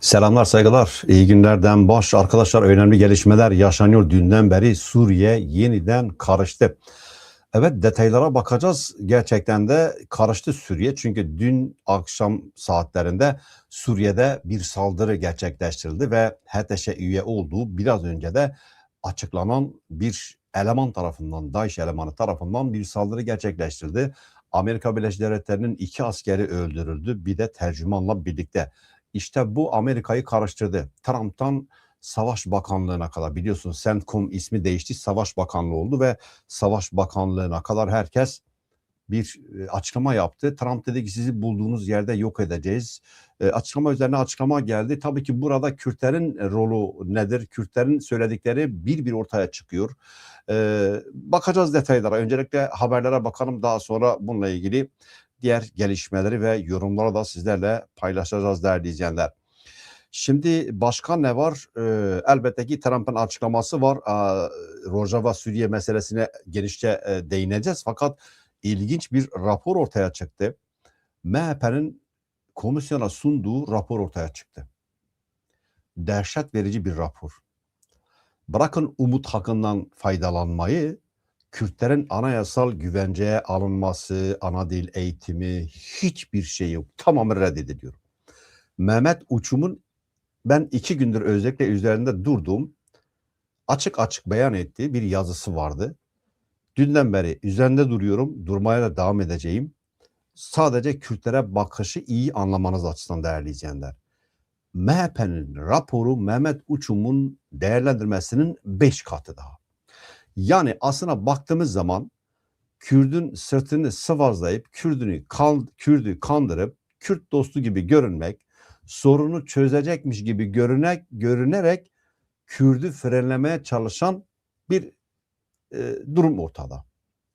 Selamlar saygılar. İyi günlerden baş arkadaşlar önemli gelişmeler yaşanıyor. Dünden beri Suriye yeniden karıştı. Evet detaylara bakacağız. Gerçekten de karıştı Suriye. Çünkü dün akşam saatlerinde Suriye'de bir saldırı gerçekleştirildi ve HTŞ'e üye olduğu biraz önce de açıklanan bir eleman tarafından, DAEŞ elemanı tarafından bir saldırı gerçekleştirildi. Amerika Birleşik Devletleri'nin iki askeri öldürüldü. Bir de tercümanla birlikte. İşte bu Amerika'yı karıştırdı. Trump'tan Savaş Bakanlığı'na kadar biliyorsunuz CENTCOM ismi değişti. Savaş Bakanlığı oldu ve Savaş Bakanlığı'na kadar herkes bir e, açıklama yaptı. Trump dedi ki sizi bulduğunuz yerde yok edeceğiz. E, açıklama üzerine açıklama geldi. Tabii ki burada Kürtlerin rolü nedir? Kürtlerin söyledikleri bir bir ortaya çıkıyor. E, bakacağız detaylara. Öncelikle haberlere bakalım. Daha sonra bununla ilgili diğer gelişmeleri ve yorumları da sizlerle paylaşacağız değerli izleyenler. Şimdi başka ne var? Ee, elbette ki Trump'ın açıklaması var. Ee, Rojava Suriye meselesine genişçe e, değineceğiz. Fakat ilginç bir rapor ortaya çıktı. MHP'nin komisyona sunduğu rapor ortaya çıktı. Dehşet verici bir rapor. Bırakın umut hakkından faydalanmayı, Kürtlerin anayasal güvenceye alınması, ana dil eğitimi hiçbir şey yok. Tamamı reddediliyor. Mehmet Uçum'un ben iki gündür özellikle üzerinde durduğum açık açık beyan ettiği bir yazısı vardı. Dünden beri üzerinde duruyorum, durmaya da devam edeceğim. Sadece Kürtlere bakışı iyi anlamanız açısından değerli izleyenler. MHP'nin raporu Mehmet Uçum'un değerlendirmesinin beş katı daha. Yani aslına baktığımız zaman Kürdün sırtını sıvazlayıp Kürdünü kan, Kürdü kandırıp Kürt dostu gibi görünmek, sorunu çözecekmiş gibi görünek, görünerek Kürdü frenlemeye çalışan bir e, durum ortada.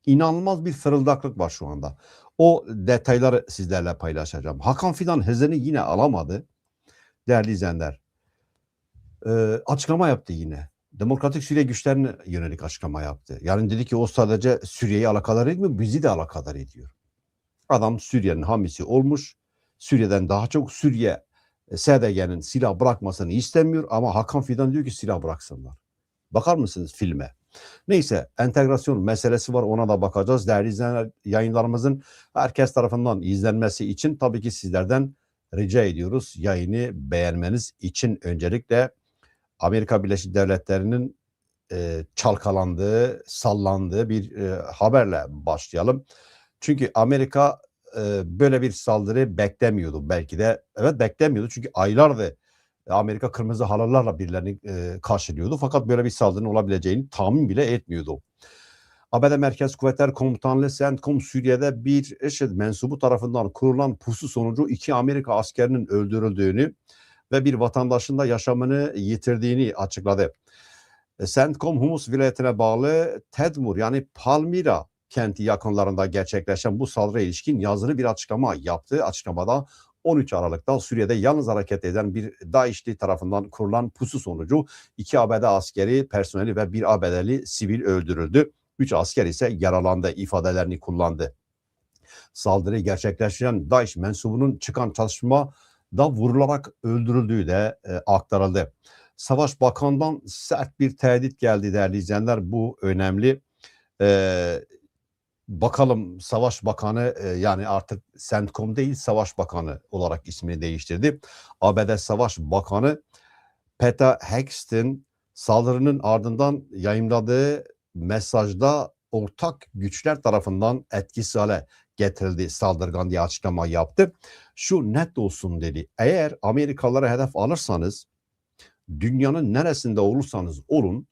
İnanılmaz bir fırıldaklık var şu anda. O detayları sizlerle paylaşacağım. Hakan Fidan hızını yine alamadı. Değerli izleyenler. E, açıklama yaptı yine. Demokratik Suriye güçlerine yönelik açıklama yaptı. Yani dedi ki o sadece Suriye'yi alakadar etmiyor, bizi de alakadar ediyor. Adam Suriye'nin hamisi olmuş. Suriye'den daha çok Suriye e, SDG'nin silah bırakmasını istemiyor ama Hakan Fidan diyor ki silah bıraksınlar. Bakar mısınız filme? Neyse entegrasyon meselesi var ona da bakacağız. Değerli izleyenler yayınlarımızın herkes tarafından izlenmesi için tabii ki sizlerden rica ediyoruz. Yayını beğenmeniz için öncelikle Amerika Birleşik Devletleri'nin e, çalkalandığı, sallandığı bir e, haberle başlayalım. Çünkü Amerika e, böyle bir saldırı beklemiyordu belki de. Evet beklemiyordu çünkü aylardır Amerika kırmızı halılarla birilerini e, karşılıyordu. Fakat böyle bir saldırının olabileceğini tahmin bile etmiyordu. ABD Merkez Kuvvetler Komutanlığı CENTCOM Suriye'de bir IŞİD mensubu tarafından kurulan pusu sonucu iki Amerika askerinin öldürüldüğünü ve bir vatandaşın da yaşamını yitirdiğini açıkladı. CENTCOM Humus vilayetine bağlı Tedmur yani Palmira kenti yakınlarında gerçekleşen bu saldırıya ilişkin yazılı bir açıklama yaptı. Açıklamada 13 Aralık'ta Suriye'de yalnız hareket eden bir DAEŞ'li tarafından kurulan pusu sonucu iki ABD askeri personeli ve bir ABD'li sivil öldürüldü. 3 asker ise yaralandı ifadelerini kullandı. Saldırıyı gerçekleştiren DAEŞ mensubunun çıkan çalışma da vurularak öldürüldüğü de e, aktarıldı. Savaş Bakan'dan sert bir tehdit geldi değerli izleyenler. Bu önemli. E, bakalım Savaş Bakanı e, yani artık CENTCOM değil Savaş Bakanı olarak ismini değiştirdi. ABD Savaş Bakanı Peter Hexton saldırının ardından yayınladığı mesajda ortak güçler tarafından etkisiz hale getirildi saldırgan diye açıklama yaptı. Şu net olsun dedi. Eğer Amerikalılara hedef alırsanız dünyanın neresinde olursanız olun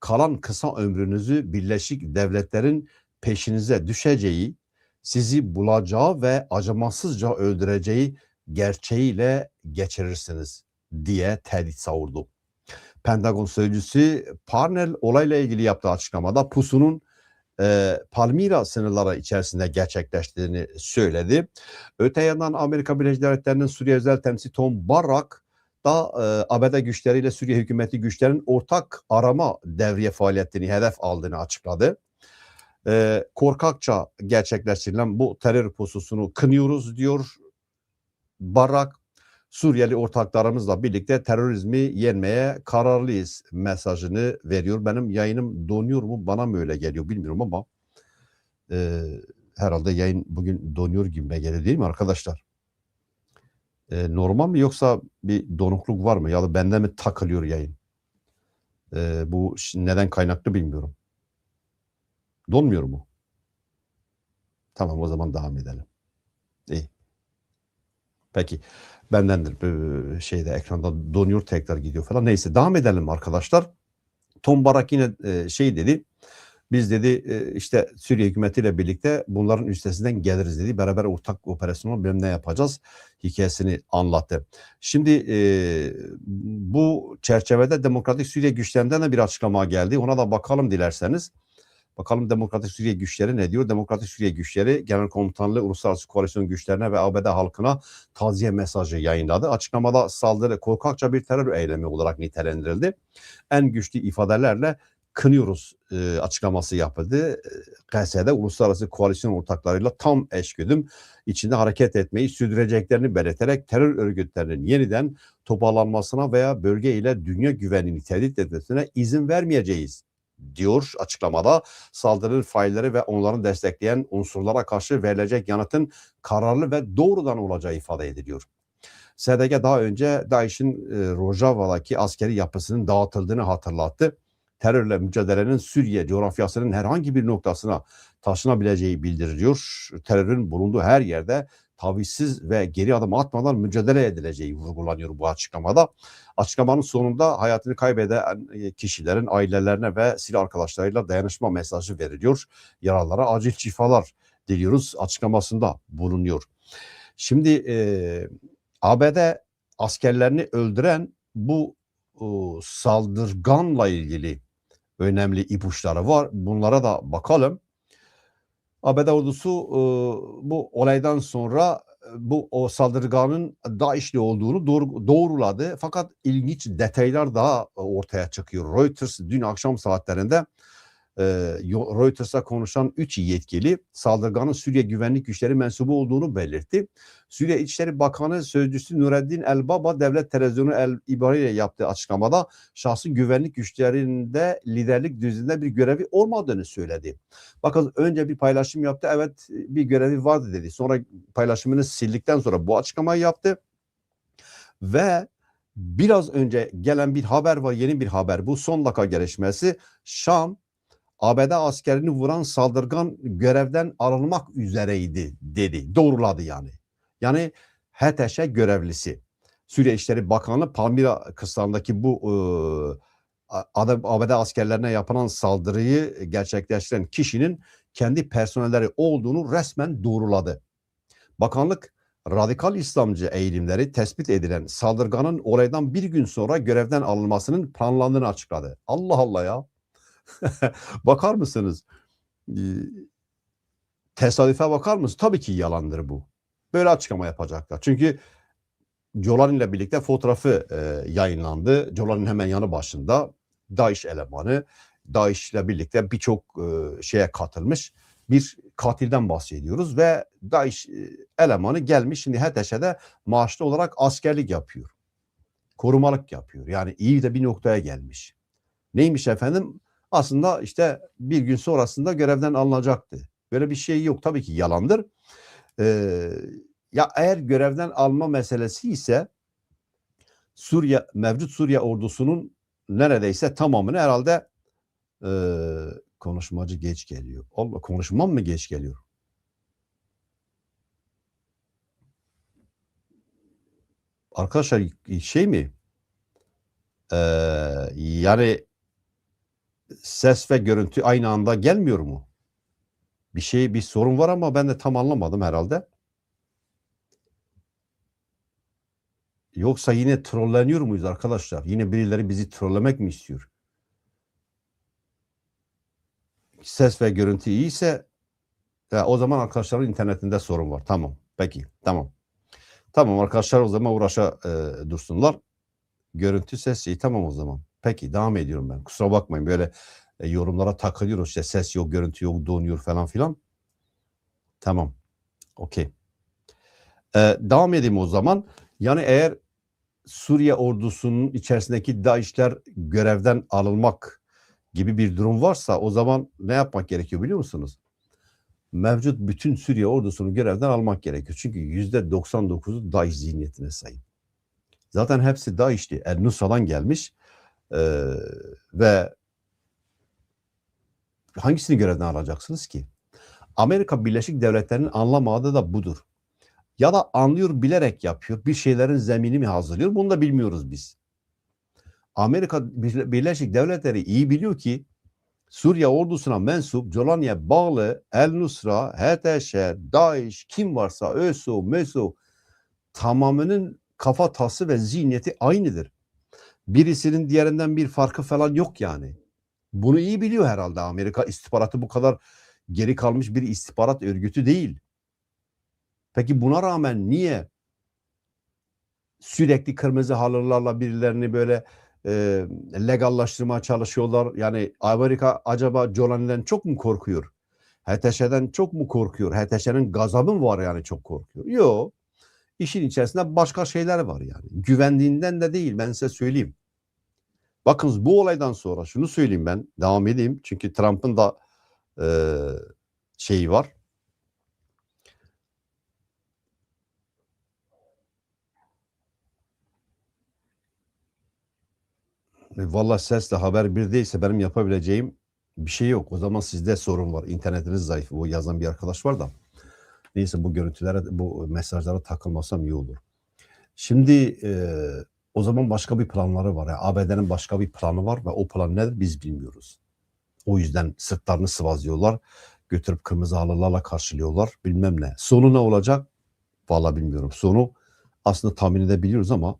kalan kısa ömrünüzü Birleşik Devletler'in peşinize düşeceği, sizi bulacağı ve acımasızca öldüreceği gerçeğiyle geçirirsiniz diye tehdit savurdu. Pentagon sözcüsü Parnell olayla ilgili yaptığı açıklamada pusunun e, Palmira sınırları içerisinde gerçekleştiğini söyledi. Öte yandan Amerika Birleşik Devletleri'nin Suriye özel temsilcisi Tom Barrak da e, ABD güçleriyle Suriye hükümeti güçlerin ortak arama devriye faaliyetini hedef aldığını açıkladı. E, korkakça gerçekleştirilen bu terör pususunu kınıyoruz diyor Barrak. Suriyeli ortaklarımızla birlikte terörizmi yenmeye kararlıyız mesajını veriyor. Benim yayınım donuyor mu bana mı öyle geliyor bilmiyorum ama e, herhalde yayın bugün donuyor gibi geliyor değil mi arkadaşlar? E, normal mi yoksa bir donukluk var mı ya da bende mi takılıyor yayın? E, bu neden kaynaklı bilmiyorum. Donmuyor mu? Tamam o zaman devam edelim. Peki. Bendendir. Ee, şeyde ekranda donuyor tekrar gidiyor falan. Neyse devam edelim arkadaşlar. Tom Barak yine e, şey dedi. Biz dedi e, işte Suriye hükümetiyle birlikte bunların üstesinden geliriz dedi. Beraber ortak operasyon bilmem ne yapacağız hikayesini anlattı. Şimdi e, bu çerçevede Demokratik Suriye güçlerinden de bir açıklama geldi. Ona da bakalım dilerseniz. Bakalım Demokratik Suriye güçleri ne diyor? Demokratik Suriye güçleri Genel Komutanlığı Uluslararası Koalisyon güçlerine ve ABD halkına taziye mesajı yayınladı. Açıklamada saldırı korkakça bir terör eylemi olarak nitelendirildi. En güçlü ifadelerle kınıyoruz e, açıklaması yapıldı. E, KS'de uluslararası koalisyon ortaklarıyla tam eşgüdüm içinde hareket etmeyi sürdüreceklerini belirterek terör örgütlerinin yeniden toparlanmasına veya bölge ile dünya güvenliğini tehdit etmesine izin vermeyeceğiz diyor açıklamada. Saldırının failleri ve onların destekleyen unsurlara karşı verilecek yanıtın kararlı ve doğrudan olacağı ifade ediliyor. SDG daha önce DAEŞ'in e, Rojava'daki askeri yapısının dağıtıldığını hatırlattı. Terörle mücadelenin Suriye coğrafyasının herhangi bir noktasına taşınabileceği bildiriliyor. Terörün bulunduğu her yerde tavizsiz ve geri adım atmadan mücadele edileceği vurgulanıyor bu açıklamada. Açıklamanın sonunda hayatını kaybeden e, kişilerin ailelerine ve silah arkadaşlarıyla dayanışma mesajı veriliyor. Yaralılara acil şifalar diliyoruz açıklamasında bulunuyor. Şimdi e, ABD askerlerini öldüren bu e, saldırganla ilgili önemli ipuçları var. Bunlara da bakalım. ABD ordusu e, bu olaydan sonra e, bu o saldırganın DAEŞ'li olduğunu doğru, doğruladı. Fakat ilginç detaylar daha ortaya çıkıyor. Reuters dün akşam saatlerinde e, yo- Reuters'a konuşan 3 yetkili saldırganın Suriye Güvenlik Güçleri mensubu olduğunu belirtti. Suriye İçişleri Bakanı Sözcüsü Nureddin Elbaba devlet televizyonu El İbari ile yaptığı açıklamada şahsın güvenlik güçlerinde liderlik düzeyinde bir görevi olmadığını söyledi. Bakın önce bir paylaşım yaptı. Evet bir görevi vardı dedi. Sonra paylaşımını sildikten sonra bu açıklamayı yaptı. Ve biraz önce gelen bir haber var. Yeni bir haber. Bu son dakika gelişmesi. Şam ABD askerini vuran saldırgan görevden alınmak üzereydi dedi. Doğruladı yani. Yani HTŞ görevlisi. Suriye İşleri Bakanı Palmira kısmındaki bu e, A- ABD askerlerine yapılan saldırıyı gerçekleştiren kişinin kendi personelleri olduğunu resmen doğruladı. Bakanlık radikal İslamcı eğilimleri tespit edilen saldırganın olaydan bir gün sonra görevden alınmasının planlandığını açıkladı. Allah Allah ya. bakar mısınız? Ee, tesadüfe bakar mısınız? Tabii ki yalandır bu. Böyle açıklama yapacaklar. Çünkü Jolan ile birlikte fotoğrafı e, yayınlandı. Jolan'ın hemen yanı başında DAEŞ elemanı, DAEŞ ile birlikte birçok e, şeye katılmış bir katilden bahsediyoruz ve DAEŞ e, elemanı gelmiş şimdi HTŞ'de maaşlı olarak askerlik yapıyor. Korumalık yapıyor. Yani iyi de bir noktaya gelmiş. Neymiş efendim? Aslında işte bir gün sonrasında görevden alınacaktı. Böyle bir şey yok. Tabii ki yalandır. Ee, ya eğer görevden alma meselesi ise Suriye mevcut Suriye ordusunun neredeyse tamamını herhalde e, konuşmacı geç geliyor. Allah konuşmam mı geç geliyor? Arkadaşlar şey mi? Ee, yani ses ve görüntü aynı anda gelmiyor mu? Bir şey bir sorun var ama ben de tam anlamadım herhalde. Yoksa yine trolleniyor muyuz arkadaşlar? Yine birileri bizi trollemek mi istiyor? Ses ve görüntü iyiyse ya o zaman arkadaşların internetinde sorun var. Tamam. Peki. Tamam. Tamam arkadaşlar o zaman uğraşa e, dursunlar. Görüntü ses iyi. Tamam o zaman. Peki devam ediyorum ben. Kusura bakmayın böyle e, yorumlara takılıyoruz. İşte ses yok, görüntü yok, donuyor falan filan. Tamam. Okey. E, devam edeyim o zaman. Yani eğer Suriye ordusunun içerisindeki DAEŞ'ler görevden alınmak gibi bir durum varsa o zaman ne yapmak gerekiyor biliyor musunuz? Mevcut bütün Suriye ordusunu görevden almak gerekiyor. Çünkü yüzde 99'u DAEŞ zihniyetine sahip. Zaten hepsi DAEŞ'ti. El Nusra'dan gelmiş Ee, ve hangisini görevden alacaksınız ki? Amerika Birleşik Devletleri'nin anlamadığı da budur. Ya da anlıyor bilerek yapıyor. Bir şeylerin zemini mi hazırlıyor? Bunu da bilmiyoruz biz. Amerika Birleşik Devletleri iyi biliyor ki Suriye ordusuna mensup, Colani'ye bağlı El Nusra, HTŞ, DAEŞ, kim varsa ÖSO, MESO tamamının kafa tası ve zihniyeti aynıdır. Birisinin diğerinden bir farkı falan yok yani. Bunu iyi biliyor herhalde Amerika istihbaratı bu kadar geri kalmış bir istihbarat örgütü değil. Peki buna rağmen niye sürekli kırmızı halılarla birilerini böyle e, legallaştırmaya çalışıyorlar? Yani Amerika acaba Jolani'den çok mu korkuyor? HTŞ'den çok mu korkuyor? HTŞ'nin gazabı mı var yani çok korkuyor? Yok. İşin içerisinde başka şeyler var yani. Güvendiğinden de değil ben size söyleyeyim. Bakınız bu olaydan sonra şunu söyleyeyim ben devam edeyim. Çünkü Trump'ın da e, şeyi var. E, Valla sesle haber bir değilse benim yapabileceğim bir şey yok. O zaman sizde sorun var. İnternetiniz zayıf. O yazan bir arkadaş var da. Neyse bu görüntülere, bu mesajlara takılmasam iyi olur. Şimdi e, o zaman başka bir planları var. Yani ABD'nin başka bir planı var ve o plan nedir biz bilmiyoruz. O yüzden sırtlarını sıvazlıyorlar. Götürüp kırmızı halılarla karşılıyorlar. Bilmem ne. Sonu ne olacak? Valla bilmiyorum. Sonu aslında tahmin edebiliyoruz ama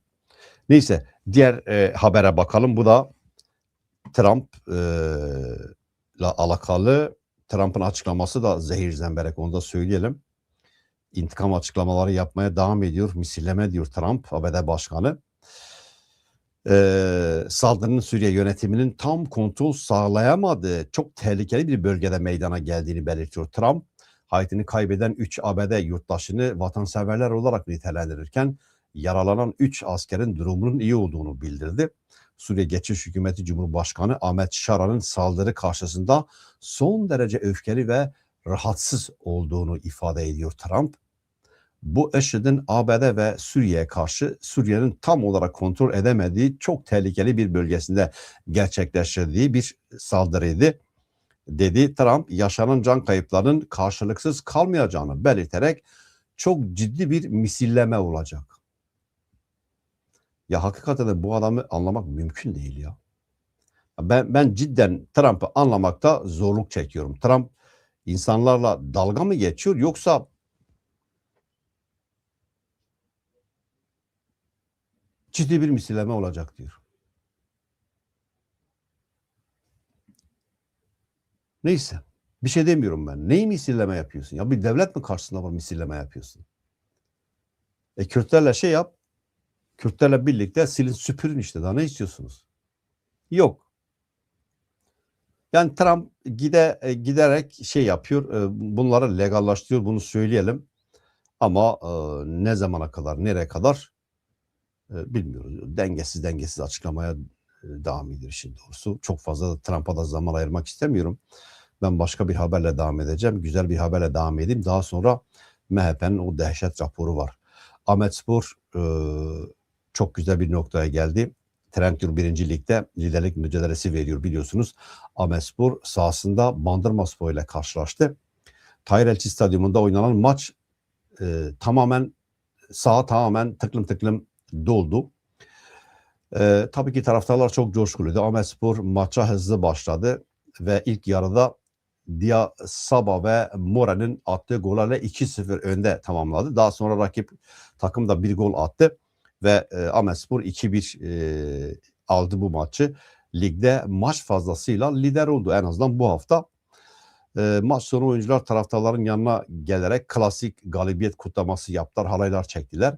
neyse diğer e, habere bakalım. Bu da Trump e, ile alakalı Trump'ın açıklaması da zehir zemberek onu da söyleyelim. İntikam açıklamaları yapmaya devam ediyor. Misilleme diyor Trump, ABD Başkanı. Ee, saldırının Suriye yönetiminin tam kontrol sağlayamadığı çok tehlikeli bir bölgede meydana geldiğini belirtiyor Trump. Hayatını kaybeden 3 ABD yurttaşını vatanseverler olarak nitelendirirken yaralanan 3 askerin durumunun iyi olduğunu bildirdi. Suriye Geçiş Hükümeti Cumhurbaşkanı Ahmet Şara'nın saldırı karşısında son derece öfkeli ve rahatsız olduğunu ifade ediyor Trump. Bu IŞİD'in ABD ve Suriye'ye karşı Suriye'nin tam olarak kontrol edemediği çok tehlikeli bir bölgesinde gerçekleştirdiği bir saldırıydı. Dedi Trump yaşanan can kayıplarının karşılıksız kalmayacağını belirterek çok ciddi bir misilleme olacak. Ya hakikaten de bu adamı anlamak mümkün değil ya. Ben, ben cidden Trump'ı anlamakta zorluk çekiyorum. Trump insanlarla dalga mı geçiyor yoksa ciddi bir misilleme olacak diyor. Neyse. Bir şey demiyorum ben. Neyi misilleme yapıyorsun? Ya bir devlet mi karşısında var misilleme yapıyorsun? E Kürtlerle şey yap. Kürtlerle birlikte silin süpürün işte. Daha ne istiyorsunuz? Yok. Yani Trump gide e, giderek şey yapıyor. E, bunları legallaştırıyor. Bunu söyleyelim. Ama e, ne zamana kadar, nereye kadar bilmiyoruz. Dengesiz dengesiz açıklamaya devam ediyor işin doğrusu. Çok fazla Trump'a da zaman ayırmak istemiyorum. Ben başka bir haberle devam edeceğim. Güzel bir haberle devam edeyim. Daha sonra MHP'nin o dehşet raporu var. Ahmet Spor çok güzel bir noktaya geldi. Trendyol 1. Lig'de liderlik mücadelesi veriyor biliyorsunuz. Ahmet Spor sahasında Bandırma Spor ile karşılaştı. Tahir Elçi Stadyumunda oynanan maç e, tamamen saha tamamen tıklım tıklım doldu. Ee, tabii ki taraftarlar çok coşkuluydu. Ahmet maça hızlı başladı ve ilk yarıda Dia Saba ve Mora'nın attığı gollerle 2-0 önde tamamladı. Daha sonra rakip takım da bir gol attı ve e, Ahmet Spor 2-1 e, aldı bu maçı. Ligde maç fazlasıyla lider oldu en azından bu hafta. E, maç sonu oyuncular taraftarların yanına gelerek klasik galibiyet kutlaması yaptılar, halaylar çektiler.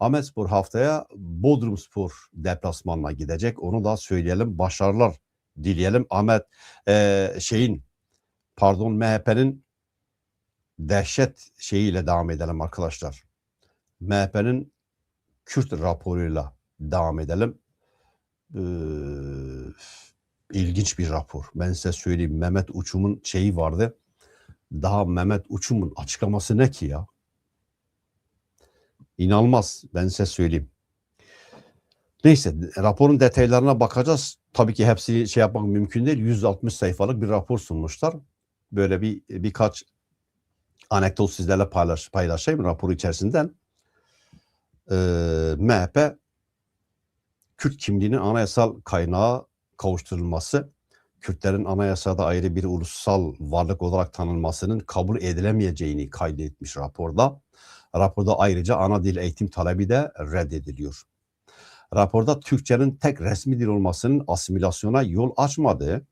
Ahmetspor haftaya Bodrumspor deplasmanına gidecek. Onu da söyleyelim. Başarılar dileyelim. Ahmet e, şeyin pardon MHP'nin dehşet şeyiyle devam edelim arkadaşlar. MHP'nin Kürt raporuyla devam edelim. Ee, ilginç bir rapor. Ben size söyleyeyim. Mehmet Uçum'un şeyi vardı. Daha Mehmet Uçum'un açıklaması ne ki ya? İnanılmaz. Ben size söyleyeyim. Neyse raporun detaylarına bakacağız. Tabii ki hepsini şey yapmak mümkün değil. 160 sayfalık bir rapor sunmuşlar. Böyle bir birkaç anekdot sizlerle paylaş, paylaşayım rapor içerisinden. Ee, MHP Kürt kimliğinin anayasal kaynağı kavuşturulması, Kürtlerin anayasada ayrı bir ulusal varlık olarak tanınmasının kabul edilemeyeceğini kaydetmiş raporda. Raporda ayrıca ana dil eğitim talebi de reddediliyor. Raporda Türkçenin tek resmi dil olmasının asimilasyona yol açmadığı,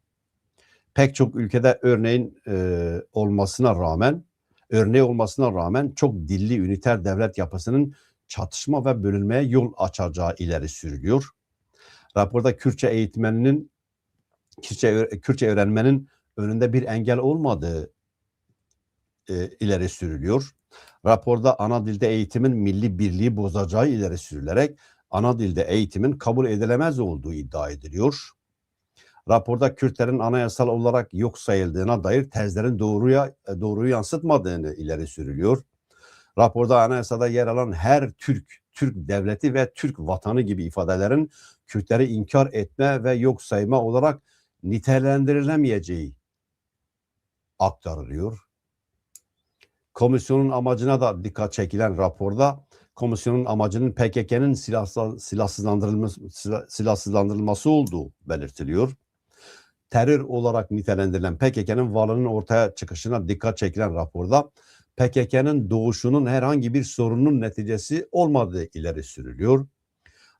pek çok ülkede örneğin e, olmasına rağmen, örneği olmasına rağmen çok dilli üniter devlet yapısının çatışma ve bölünmeye yol açacağı ileri sürülüyor. Raporda Kürtçe eğitmeninin Kürtçe, Kürtçe öğrenmenin önünde bir engel olmadığı e, ileri sürülüyor. Raporda ana dilde eğitimin milli birliği bozacağı ileri sürülerek ana dilde eğitimin kabul edilemez olduğu iddia ediliyor. Raporda Kürtlerin anayasal olarak yok sayıldığına dair tezlerin doğruya doğruyu yansıtmadığını ileri sürülüyor. Raporda anayasada yer alan her Türk, Türk devleti ve Türk vatanı gibi ifadelerin Kürtleri inkar etme ve yok sayma olarak nitelendirilemeyeceği aktarılıyor. Komisyonun amacına da dikkat çekilen raporda komisyonun amacının PKK'nın silahsız, silahsızlandırılması, silah, silahsızlandırılması olduğu belirtiliyor. Terör olarak nitelendirilen PKK'nın varlığının ortaya çıkışına dikkat çekilen raporda PKK'nın doğuşunun herhangi bir sorunun neticesi olmadığı ileri sürülüyor.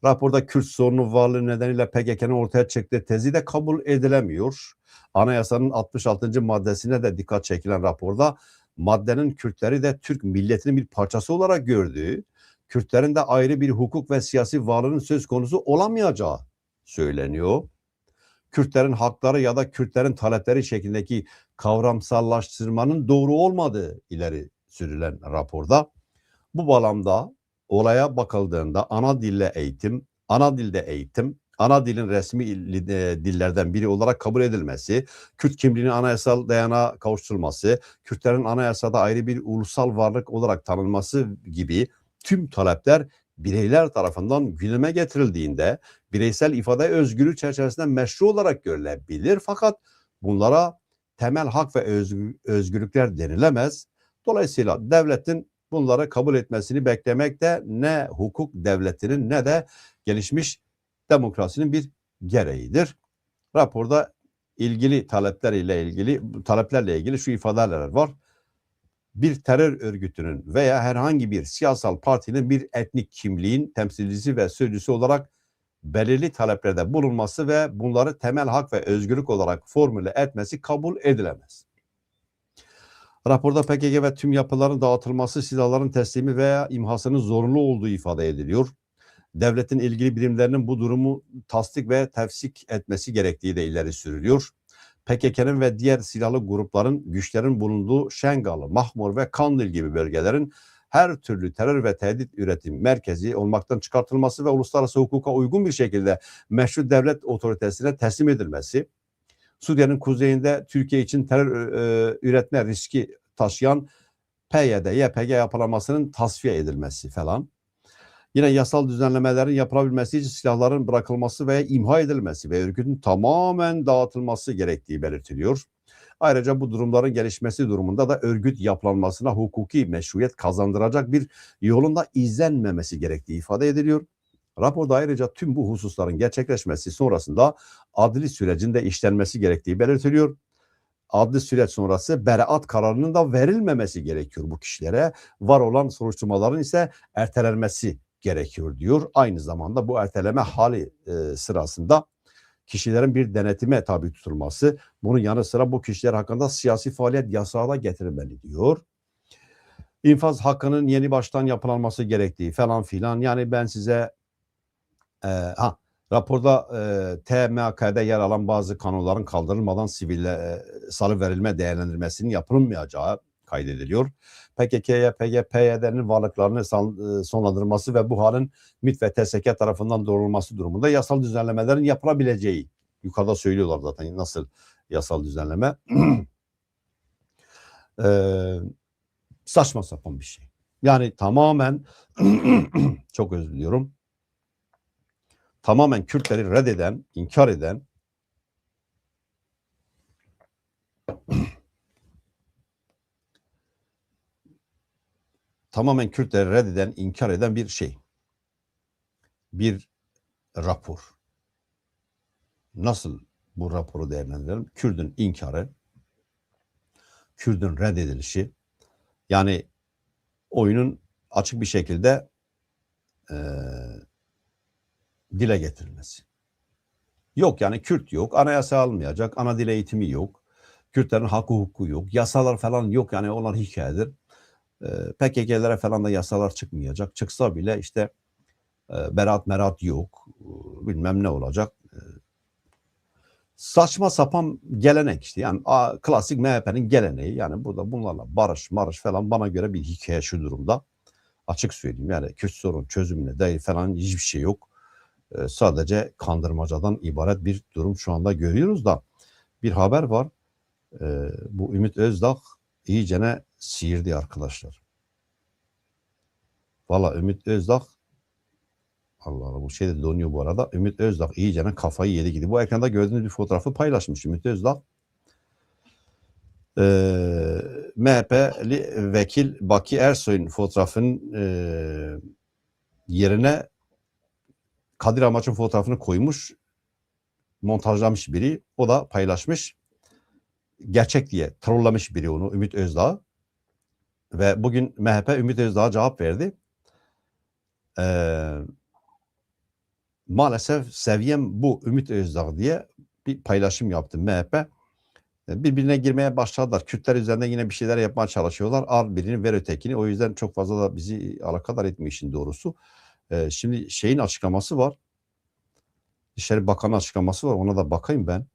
Raporda Kürt sorunu varlığı nedeniyle PKK'nın ortaya çıktığı tezi de kabul edilemiyor. Anayasanın 66. maddesine de dikkat çekilen raporda maddenin Kürtleri de Türk milletinin bir parçası olarak gördüğü, Kürtlerin de ayrı bir hukuk ve siyasi varlığının söz konusu olamayacağı söyleniyor. Kürtlerin hakları ya da Kürtlerin talepleri şeklindeki kavramsallaştırmanın doğru olmadığı ileri sürülen raporda. Bu bağlamda olaya bakıldığında ana dille eğitim, ana dilde eğitim, ana dilin resmi dillerden biri olarak kabul edilmesi, Kürt kimliğinin anayasal dayanağa kavuşturulması, Kürtlerin anayasada ayrı bir ulusal varlık olarak tanınması gibi tüm talepler bireyler tarafından gündeme getirildiğinde bireysel ifade özgürlüğü çerçevesinde meşru olarak görülebilir fakat bunlara temel hak ve özgürlükler denilemez. Dolayısıyla devletin bunları kabul etmesini beklemek de ne hukuk devletinin ne de gelişmiş demokrasinin bir gereğidir. Raporda ilgili talepler ile ilgili taleplerle ilgili şu ifadeler var. Bir terör örgütünün veya herhangi bir siyasal partinin bir etnik kimliğin temsilcisi ve sözcüsü olarak belirli taleplerde bulunması ve bunları temel hak ve özgürlük olarak formüle etmesi kabul edilemez. Raporda PKK ve tüm yapıların dağıtılması, silahların teslimi veya imhasının zorunlu olduğu ifade ediliyor. Devletin ilgili birimlerinin bu durumu tasdik ve tefsik etmesi gerektiği de ileri sürülüyor. PKK'nın ve diğer silahlı grupların güçlerin bulunduğu Şengalı, Mahmur ve Kandil gibi bölgelerin her türlü terör ve tehdit üretim merkezi olmaktan çıkartılması ve uluslararası hukuka uygun bir şekilde meşru devlet otoritesine teslim edilmesi, Suriye'nin kuzeyinde Türkiye için terör e, üretme riski taşıyan PYD, YPG yapılamasının tasfiye edilmesi falan. Yine yasal düzenlemelerin yapılabilmesi için silahların bırakılması veya imha edilmesi ve örgütün tamamen dağıtılması gerektiği belirtiliyor. Ayrıca bu durumların gelişmesi durumunda da örgüt yapılanmasına hukuki meşruiyet kazandıracak bir yolunda izlenmemesi gerektiği ifade ediliyor. Raporda ayrıca tüm bu hususların gerçekleşmesi sonrasında adli sürecinde işlenmesi gerektiği belirtiliyor. Adli süreç sonrası beraat kararının da verilmemesi gerekiyor bu kişilere. Var olan soruşturmaların ise ertelenmesi gerekiyor diyor. Aynı zamanda bu erteleme hali e, sırasında kişilerin bir denetime tabi tutulması, bunun yanı sıra bu kişiler hakkında siyasi faaliyet yasağı da getirilmeli diyor. İnfaz hakkının yeni baştan yapılanması gerektiği falan filan. Yani ben size e, ha raporda e, TMK'de yer alan bazı kanunların kaldırılmadan siville e, salı verilme değerlendirmesinin yapılmayacağı kaydediliyor. PKK'ya, PYD'nin varlıklarını e, sonlandırılması ve bu halin MİT ve TSK tarafından doğrulması durumunda yasal düzenlemelerin yapılabileceği. Yukarıda söylüyorlar zaten nasıl yasal düzenleme. Ee, saçma sapan bir şey. Yani tamamen çok özür diliyorum. Tamamen Kürtleri reddeden, inkar eden tamamen Kürtleri reddeden, inkar eden bir şey. Bir rapor. Nasıl bu raporu değerlendirelim? Kürdün inkarı, Kürdün reddedilişi, yani oyunun açık bir şekilde eee, dile getirilmesi. Yok yani Kürt yok, anayasa almayacak, ana dil eğitimi yok, Kürtlerin hakkı hukuku yok, yasalar falan yok yani onlar hikayedir. PKK'lere falan da yasalar çıkmayacak. Çıksa bile işte berat merat yok, bilmem ne olacak. Saçma sapan gelenek işte yani klasik MHP'nin geleneği yani burada bunlarla barış marış falan bana göre bir hikaye şu durumda. Açık söyleyeyim yani Kürt sorun çözümüne değil falan hiçbir şey yok. Sadece kandırmacadan ibaret bir durum şu anda görüyoruz da bir haber var. Bu Ümit Özdağ iyicene sihirdi arkadaşlar. Valla Ümit Özdağ Allah Allah bu şey de donuyor bu arada. Ümit Özdağ iyicene kafayı yedi gibi. Bu ekranda gördüğünüz bir fotoğrafı paylaşmış Ümit Özdağ. Eee MHP'li vekil Baki Ersoy'un fotoğrafının eee, yerine Kadir Amaç'ın fotoğrafını koymuş. Montajlamış biri. O da paylaşmış. Gerçek diye trollamış biri onu Ümit Özdağ. Ve bugün MHP Ümit Özdağ'a cevap verdi. Eee maalesef seviyem bu Ümit Özdağ diye bir paylaşım yaptı MHP. E, Birbirine girmeye başladılar. Kürtler üzerinde yine bir şeyler yapmaya çalışıyorlar. Al birini ver ötekini. O yüzden çok fazla da bizi alakadar etmiyor işin doğrusu. E, şimdi şeyin açıklaması var. Dışişleri Bakanı açıklaması var. Ona da bakayım ben.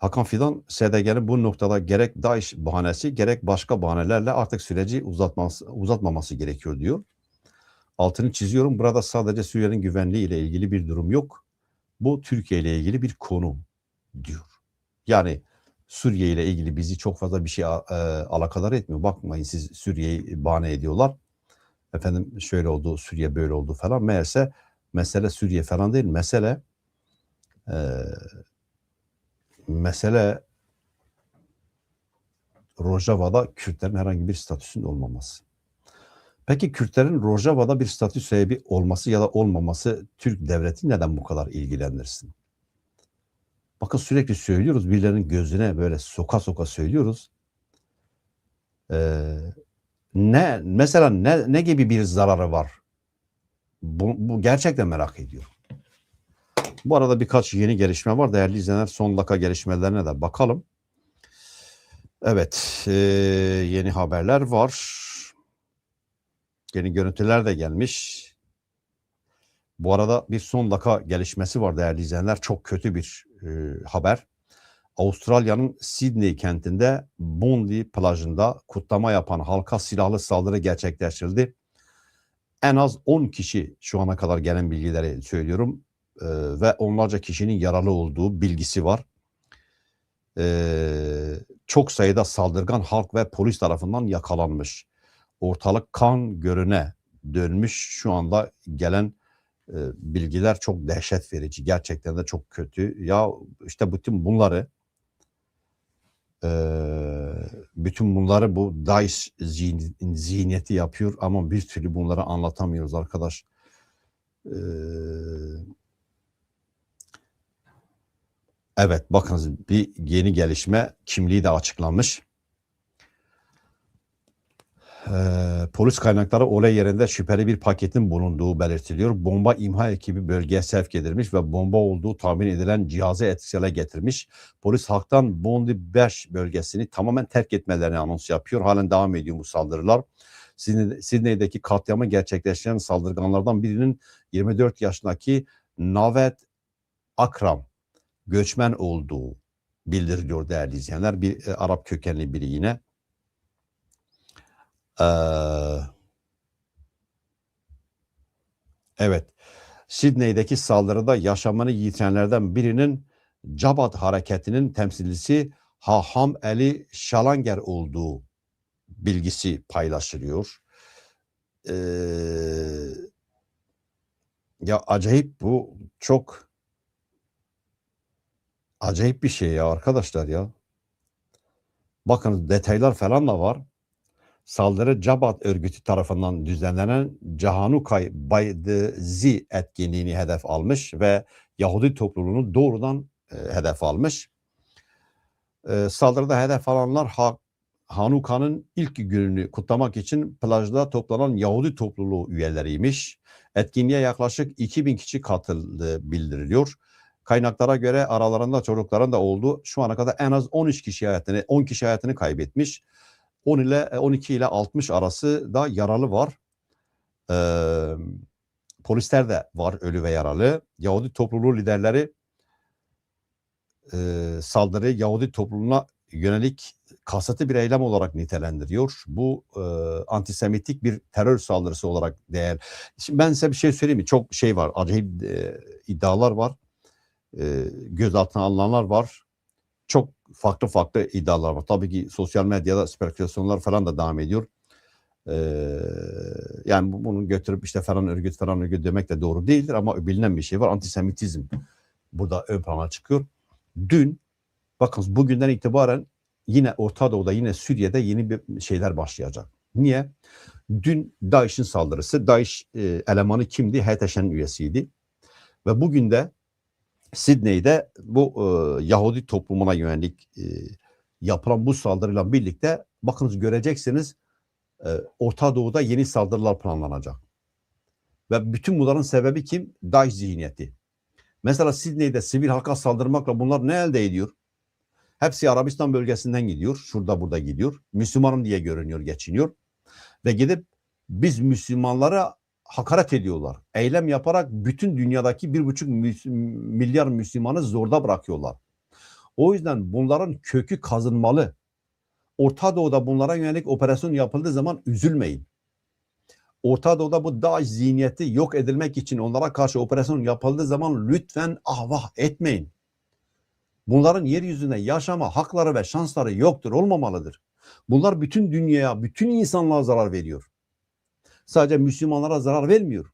Hakan Fidan SDG'nin bu noktada gerek DAEŞ bahanesi gerek başka bahanelerle artık süreci uzatması, uzatmaması gerekiyor diyor. Altını çiziyorum. Burada sadece Suriye'nin güvenliği ile ilgili bir durum yok. Bu Türkiye ile ilgili bir konu diyor. Yani Suriye ile ilgili bizi çok fazla bir şey e, alakadar etmiyor. Bakmayın siz Suriye'yi bahane ediyorlar. Efendim şöyle oldu, Suriye böyle oldu falan. Meğerse mesele Suriye falan değil. Mesele e, mesele Rojava'da Kürtlerin herhangi bir statüsünün olmaması. Peki Kürtlerin Rojava'da bir statü sahibi olması ya da olmaması Türk devleti neden bu kadar ilgilendirsin? Bakın sürekli söylüyoruz, birilerinin gözüne böyle soka soka söylüyoruz. Ee, ne mesela ne, ne gibi bir zararı var? Bu, bu gerçekten merak ediyorum. Bu arada birkaç yeni gelişme var. Değerli izleyenler son dakika gelişmelerine de bakalım. Evet, ee, yeni haberler var. Yeni görüntüler de gelmiş. Bu arada bir son dakika gelişmesi var değerli izleyenler. Çok kötü bir e, haber. Avustralya'nın Sydney kentinde Bondi plajında kutlama yapan halka silahlı saldırı gerçekleştirildi. En az 10 kişi şu ana kadar gelen bilgileri söylüyorum e, ve onlarca kişinin yaralı olduğu bilgisi var. E, çok sayıda saldırgan halk ve polis tarafından yakalanmış. Ortalık kan görüne dönmüş. Şu anda gelen e, bilgiler çok dehşet verici. Gerçekten de çok kötü. Ya işte bütün bunları e, bütün bunları bu DAEŞ zihni- zihniyeti yapıyor ama bir türlü bunları anlatamıyoruz arkadaş. E, evet bakınız bir yeni gelişme kimliği de açıklanmış. Ee, polis kaynakları olay yerinde şüpheli bir paketin bulunduğu belirtiliyor. Bomba imha ekibi bölgeye sevk edilmiş ve bomba olduğu tahmin edilen cihazı etkisiz hale getirmiş. Polis halktan Bondi 5 bölgesini tamamen terk etmelerini anons yapıyor. Halen devam ediyor bu saldırılar. Sydney'deki katliamı gerçekleştiren saldırganlardan birinin 24 yaşındaki Navet Akram göçmen olduğu bildiriliyor değerli izleyenler. Bir e, Arap kökenli biri yine. Ee, evet. Sydney'deki saldırıda yaşamını yitirenlerden birinin Cabat hareketinin temsilcisi Haham Ali Şalanger olduğu bilgisi paylaşılıyor. Ee, ya acayip bu çok acayip bir şey ya arkadaşlar ya. Bakın detaylar falan da var. Saldırı Cabat örgütü tarafından düzenlenen Cahanukay Baydızi etkinliğini hedef almış ve Yahudi topluluğunu doğrudan e, hedef almış. E, saldırıda hedef alanlar ha, Hanuka'nın ilk gününü kutlamak için plajda toplanan Yahudi topluluğu üyeleriymiş. Etkinliğe yaklaşık 2000 kişi katıldığı bildiriliyor. Kaynaklara göre aralarında çocukların da olduğu şu ana kadar en az 13 kişi hayatını 10 kişi hayatını kaybetmiş. 10 ile 12 ile 60 arası da yaralı var. Ee, polisler de var ölü ve yaralı. Yahudi topluluğu liderleri e, saldırıyı Yahudi topluluğuna yönelik kasıtlı bir eylem olarak nitelendiriyor. Bu e, antisemitik bir terör saldırısı olarak değer. Şimdi ben size bir şey söyleyeyim mi? Çok şey var, acayip e, iddialar var. E, gözaltına alınanlar var. Çok farklı farklı iddialar var. Tabii ki sosyal medyada spekülasyonlar falan da devam ediyor. Ee, yani bu- bunu götürüp işte falan örgüt falan örgüt demek de doğru değildir ama bilinen bir şey var. Antisemitizm burada ön plana çıkıyor. Dün bakın bugünden itibaren yine Orta Doğu'da yine Suriye'de yeni bir şeyler başlayacak. Niye? Dün DAEŞ'in saldırısı. DAEŞ e, elemanı kimdi? HTŞ'nin üyesiydi. Ve bugün de Sydney'de bu e, Yahudi toplumuna yönelik e, yapılan bu saldırıyla birlikte bakınız göreceksiniz e, Orta Doğu'da yeni saldırılar planlanacak. Ve bütün bunların sebebi kim? DAEŞ zihniyeti. Mesela Sydney'de sivil halka saldırmakla bunlar ne elde ediyor? Hepsi Arabistan bölgesinden gidiyor. Şurada burada gidiyor. Müslümanım diye görünüyor, geçiniyor. Ve gidip biz Müslümanlara hakaret ediyorlar. Eylem yaparak bütün dünyadaki bir buçuk milyar Müslümanı zorda bırakıyorlar. O yüzden bunların kökü kazınmalı. Orta Doğu'da bunlara yönelik operasyon yapıldığı zaman üzülmeyin. Orta Doğu'da bu DAEŞ zihniyeti yok edilmek için onlara karşı operasyon yapıldığı zaman lütfen ahvah etmeyin. Bunların yeryüzünde yaşama hakları ve şansları yoktur, olmamalıdır. Bunlar bütün dünyaya, bütün insanlığa zarar veriyor. Sadece Müslümanlara zarar vermiyor.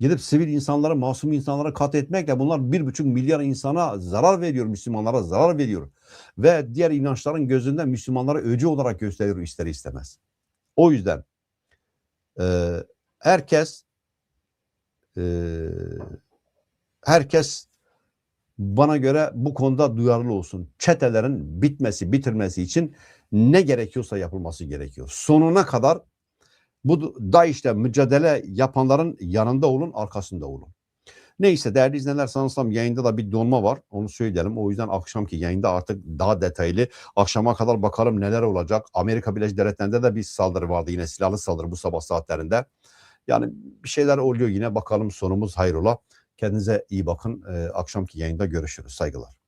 Gidip sivil insanlara, masum insanlara kat etmekle bunlar bir buçuk milyar insana zarar veriyor, Müslümanlara zarar veriyor. Ve diğer inançların gözünde Müslümanları öcü olarak gösteriyor ister istemez. O yüzden e, herkes e, herkes bana göre bu konuda duyarlı olsun. Çetelerin bitmesi, bitirmesi için ne gerekiyorsa yapılması gerekiyor. Sonuna kadar bu DAEŞ'le mücadele yapanların yanında olun, arkasında olun. Neyse değerli izleyenler sanırsam yayında da bir donma var. Onu söyleyelim. O yüzden akşamki yayında artık daha detaylı akşama kadar bakalım neler olacak. Amerika Birleşik Devletleri'nde de bir saldırı vardı. Yine silahlı saldırı bu sabah saatlerinde. Yani bir şeyler oluyor yine. Bakalım sonumuz hayrola. Kendinize iyi bakın. Ee, akşamki yayında görüşürüz. Saygılar.